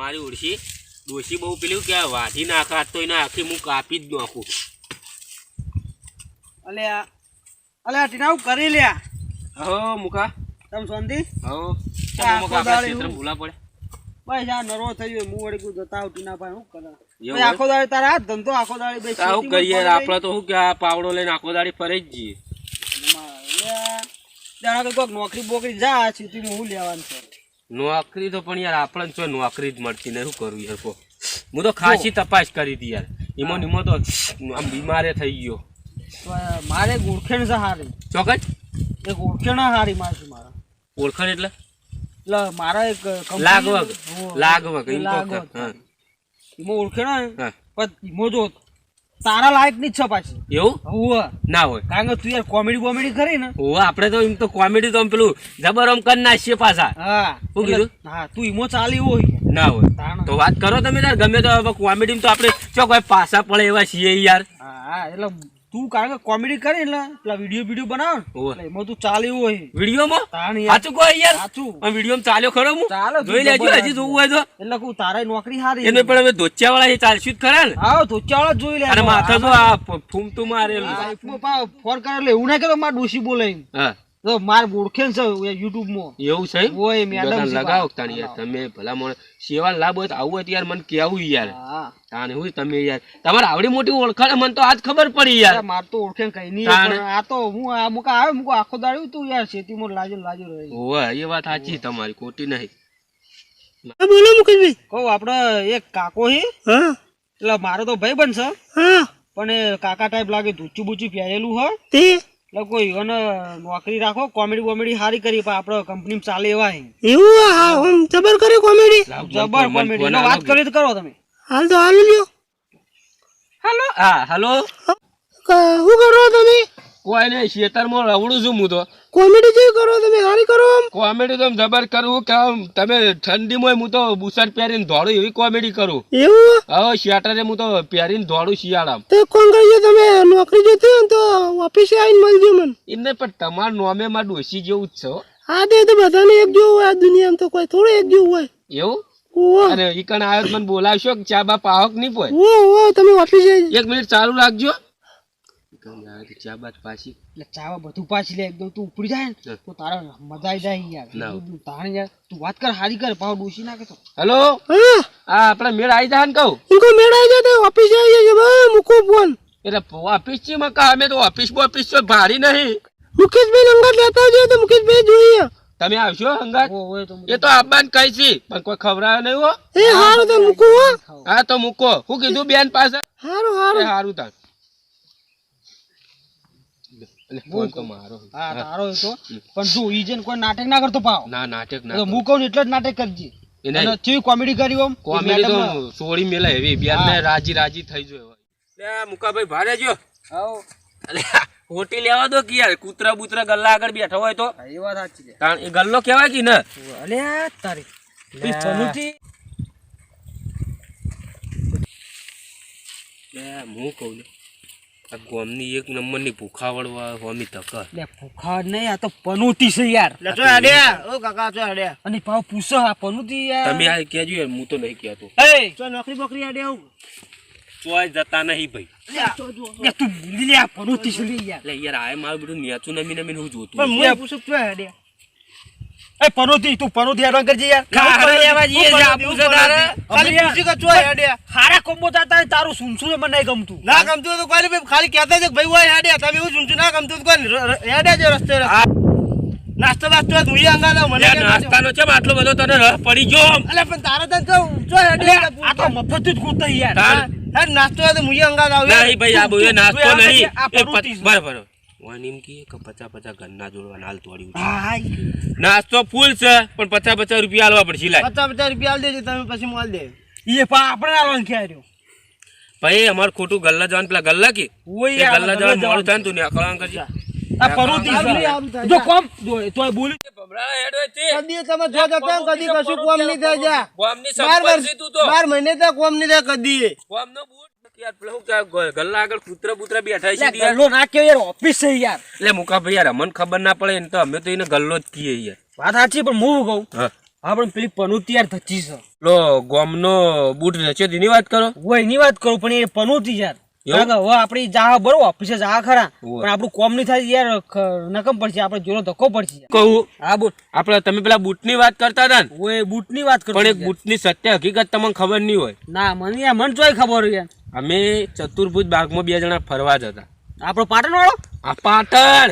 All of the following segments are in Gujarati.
મારી ઓળશી. ડોશી બહુ પેલું કે વાઢી નાખે તો એને આખી હું કાપી જ નાખું. અલે અલે ટીના કરી લ્યા. હો મુકા તમ સોંધી હો. ભૂલા પડે. નરો થઈ ગયો વળી જતા ભાઈ કરે? આખો દાડે તારા હાથ ધંધો આખો દાડે આવું કરીએ? આપણે તો શું કે આ પાવડો લઈને આખો દાડી ફરે જ જઈએ. કે કોઈક નોકરી બોકરી જા સુધી હું લેવાનું છે. નોકરી તો પણ યાર આપણને જો નોકરી જ મળતી ને શું કરવું યાર કો હું તો ખાસી તપાસ કરી હતી યાર. ઈમો નિમો તો આમ બીમારે થઈ ગયો. તો મારે ઓળખેણ છે હારી. ચોકજ એક ઓળખેણ હારી મારશે મારા. ઓળખણ એટલે? એટલે મારા એક લાગવગ. લાગવગ એમાં ઓળખેણ હા. પણ એમાં જો તારા લાયકની જ છે પાછી. એવું? હોવે. ના હોય. કારણ કે તું યાર કોમેડી કોમેડી કરી ને. ઓવા આપણે તો એમ તો કોમેડી તો આમ પેલું જબર આમ કરી નાખીએ પાછા. હા. શું કીધું? હા તું ઈમો ચાલી હોય ના હોય. તો વાત કરો તમે યાર ગમે તો કોમેડી તો આપણે ચો કોઈ પાછા પડે એવા છીએ યાર. હા, એટલે તું કારણ કે કોમેડી કરી એટલે પેલા વીડિયો વીડિયો બનાવ એટલે એમાં તું ચાલી હોય. વિડીયોમાં સાચું કહો યાર. સાચું. વિડીયોમાં ચાલ્યો ખરો હું? ચાલો જોઈ લેજો હજી જોવું હોય તો. એટલે કહું તારા નોકરી સારી એને પણ હવે ધોચિયા વાળા ચાલશું જ ખરા ને? હા તો વાળા જોઈ લે. અને માથા તો આ ફ- ફૂમતું મારે ફોન કરે એટલે એવું ના કે મારા ડોશી બોલાય હા. તો માર ઓળખે છે યુટ્યુબમાં? એવું છે ઓય મેડમ લગાવો. તાણી યાર તમે ભલા મને સેવા લાભ હોય તો આવું હોય યાર મને કેવું યાર. હા. તાણે હું તમે યાર તમારે આવડી મોટી ઓળખાણ મને તો આજ ખબર પડી યાર. માર તો ઓળખે કઈ નહીં પણ આ તો હું આ મુકા આવે મુકા આખો દાડ્યું તું યાર ખેતીમાં લાજો લાજો રહી. ઓય એ વાત સાચી તમારી ખોટી નહીં. બોલો મુકેશભાઈ. કહું આપણે એક કાકો હે હા. એટલે મારો તો ભાઈ બનશે હા. પણ કાકા ટાઈપ લાગે ધૂચું બૂચું પહેરેલું હોય. તે? એટલે કોઈ અને નોકરી રાખો કોમેડી બોમેડી સારી કરી પણ આપણે કંપની ચાલે એવા એવું હા આમ જબર કરે કોમેડી? જબર કોમેડી. વાત કરી તો કરો તમે. હાલ તો હાલ લ્યો. હાલો. હા હાલો. શું કરો તમે? કોઈ નહીં ખેતરમાં રવડું છું હું તો. કોમેડી જેવી કરો તમે હારી કરો કોમેડી તો જબર કરું કે તમે ઠંડીમાં હું તો બુશર્ટ પહેરીને દોડું એવી કોમેડી કરું. એવું? હવે શેટરે હું તો પહેરીને દોડું શિયાળામાં. તો કોણ કરજો તમે નોકરી જોતી હોય તો ઓફિસે આવીને મળજો મને. એમને પણ તમારા નોમે માં ડોસી જેવું જ છો. હા તે તો બધાને એક જેવું હોય આ દુનિયામાં તો કોઈ થોડું એક જેવું હોય. એવું? અને ઈ આવ્યો મને બોલાવશો કે ચા બા પાવક નહીં પોય ઓ તમે ઓફિસે એક મિનિટ ચાલુ રાખજો. ઈ તો ચા બા પાછી. એટલે ચાવા બધું પાછી લે એકદમ તું ઉપડી જાય ને તો તારા મજા આવી જાય યાર. તાણે યાર તું વાત કર હારી કર પાવ ડોસી નાખે તો. હેલો? હા. આપણે મેળ આવી જાય ને કહું? ઇનકો મેળાઈ જાય તો ઓફિસે આવી જજો બા મૂકો ફોન એટલે ઓફિસ છે મકા અમે તો ઓફિસ ઓફિસ તો ભારી નહીં. મુકેશભાઈ અંગત લેતા આવજો તો મુકેશભાઈ જોઈએ. તમે આવશો હંગાત ઓ તો એ તો આબાન કઈ છે પણ કોઈ ખવડાવે નહીં હો. એ હારું તો મૂકો હો. હા તો મૂકો. હું કીધું બેન પાસે? હારું એ હારું હારું તાર. ફોન તો મારો હા તારો એ પણ જો ઈ જેને કોઈ નાટક ના કરતો પાવ. ના નાટક ના હું કહું એટલે જ નાટક કરજે. એ નહીં. કોમેડી કરી આમ કોમેડી તો સોળી મેલા એવી. બેન રાજી રાજી થઈ જોય લે મુકાભાઈ ભારે જો. હાઉ અલે હોટી લેવા દો કે યાર? કૂતરા બૂતરા ગલ્લા આગળ બેઠા હોય તો. એ વાત સાચી છે. કારણ એ ગલ્લો કહેવાય કે ને? અલે તારી. ઈ લે હું કહું લે આ ગોમની એક નંબરની ભૂખાવડવા હોમી તક લે ભૂખા નહીં આ તો પનોતી છે યાર. ચો આડ્યા ઓ કાકા ચો આડ્યા અને પાવ પૂછો આ પનોતી યાર. તમે આ કેજો યાર હું તો નહીં કહેતો. એ ચો નોકરી બોકરી આડે આવું ચોય જતા નહીં ભાઈ. લે તું ભૂલી લે આ પનોતી છે લે યાર. લે યાર આ મારું બધું નેચું નમી નમી હું જોતું પણ લે. હું પૂછું ચો આડ્યા એ પનોતી તું પનોતી હેરાન કરજે યાર. ખારે લેવા જઈએ છે, આપું છે તારે. ખાલી. પૂછી કે ચો આડ્યા હારા કોમ્બો હોય તારું સુનસુન મને નહીં ગમતું. ના ગમતું તો કોઈ નહીં, ખાલી કહેતા છે કે ભાઈ હોય હેડ્યા. તમે એવું સુનશું ના ગમતું કોઈ હેડ્યા છે રસ્તે. આ નાસ્તો તું અંગા ના મને કહેતા છે. આટલો બધો તને પડી ગયો અલા પણ તારે તો જો જો હેડ્યા આ તો મફત જ ગોતા યાર. નાસ્તો તો મુઈ અંગા લાવ નહીં ભાઈ આ બોય નાસ્તો નહીં. એ બરાબર. વાન એમ કે પચાસ પચાસ ઘરના જોડવા હાલ તોડ્યું નાસ્તો ફૂલ છે પણ પચાસ પચાસ રૂપિયા આલવા પડશે લાય પચાસ પચાસ રૂપિયા આલ દેજો તમે પછી માલ દે. એ પણ આપણે આલવાનું ક્યાં ભાઈ અમાર ખોટું ગલ્લા જવાનું પેલા ગલ્લા કે? ઓય ગલ્લા જવાનું મોડું થાય ને તું કરજે. આ પનોતી આમ નહીં, છે આમ થાય. જો કોમ જો કદી તમે જો જતા કદી કશું કોમ નહીં થાય જા. તું તો. મહિને તો કોમ નહીં થાય કદી. ગોમનો બૂટ. યાર પેલો હું કે ગલ્લા આગળ કૂતરા બૂતરા બેઠા છે યાર. ગલ્લો ના કેવો યાર ઓફિસ છે યાર. એટલે મુકા ભાઈ યાર અમને ખબર ના પડે ને તો અમે તો એને ગલ્લો જ કહીએ યાર. વાત સાચી પણ હું કહું? હા. હા પણ પેલી પનોતી યાર ધચ્ચી છે. લો ગોમનો બૂટ રચ્યો તેની વાત કરો. હું એની વાત કરું પણ એ પનોતી યાર. એવું? કારણ કે હવે આપણી જા બરોબર ઓફિસે જા ખરા પણ આપણું કોમ નહીં થાય યાર નકમ પડશે આપણે જોડો ધક્કો પડશે કહું? હા બુટ આપણે તમે પેલા બૂટની વાત કરતા હતા ને? હું એ બૂટની વાત કરું પણ એક બૂટની સત્ય હકીકત તમને ખબર નહીં હોય. ના મને યાર મને ચોય ખબર હોય યાર. અમે ચતુર્ભુજ બાગમાં બે જણા ફરવા જતા આપણો પાટણ વાળો? આ પાટણ!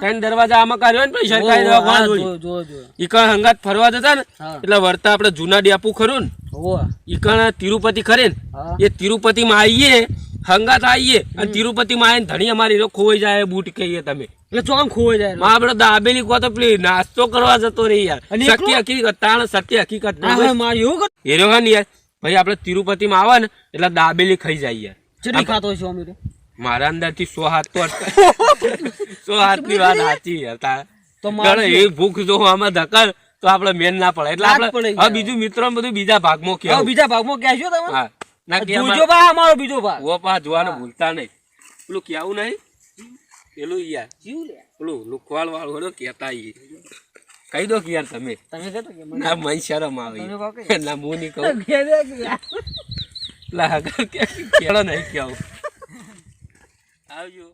ત્રણ દરવાજા આમાં કાઢ્યો ને પૈસા કાઢી દેવા કોણ હા, જોડી? જો જો જો. હંગાત ફરવા જતા ને એટલે વર્તા આપણે જૂના ડેપુ ખરું ને. હોવે. તિરુપતિ ખરે ને એ તિરુપતિમાં આવીએ હંગાત આવીએ અને તિરુપતિમાં આવીને ધણી અમારી ખોવાઈ જાય બૂટ કહીએ તમે. એટલે ચોમ ખોવાઈ જાય માં આપણે દાબેલી કહો તો પેલી નાસ્તો કરવા જતો રહી યાર. સત્ય હકીકત તાણ સત્ય હકીકત. ના હવે મારે એવું કર એ રહ્યો ને યાર ભાઈ આપણે તિરુપતિમાં આવે ને એટલે દાબેલી ખાઈ જાય ચટણી ખાતો છે અમે મારા અંદરથી સો હાથ તો સો હાથની વાત સાચી એ ભૂખ જો આમાં ધકલ તો આપણે મેન ના પડે. એટલે આપણે હવે બીજું મિત્રો બધું બીજા ભાગમાં હવે બીજા ભાગમાં કહેશો તમે? હા. ના કે જોજો અમારો બીજો ભાગ. ઓ પા જોવાનું ભૂલતા નહીં. પેલું કેવું નહીં? પેલું યાર. પેલું લુખવાળ વાળું કેતા ઈ. કહી દો કે યાર તમે. તમે કહેતો કે ના મન શરમ આવે? ના હું નહીં કહું. લા કે કેળો નહીં કહું આવજો.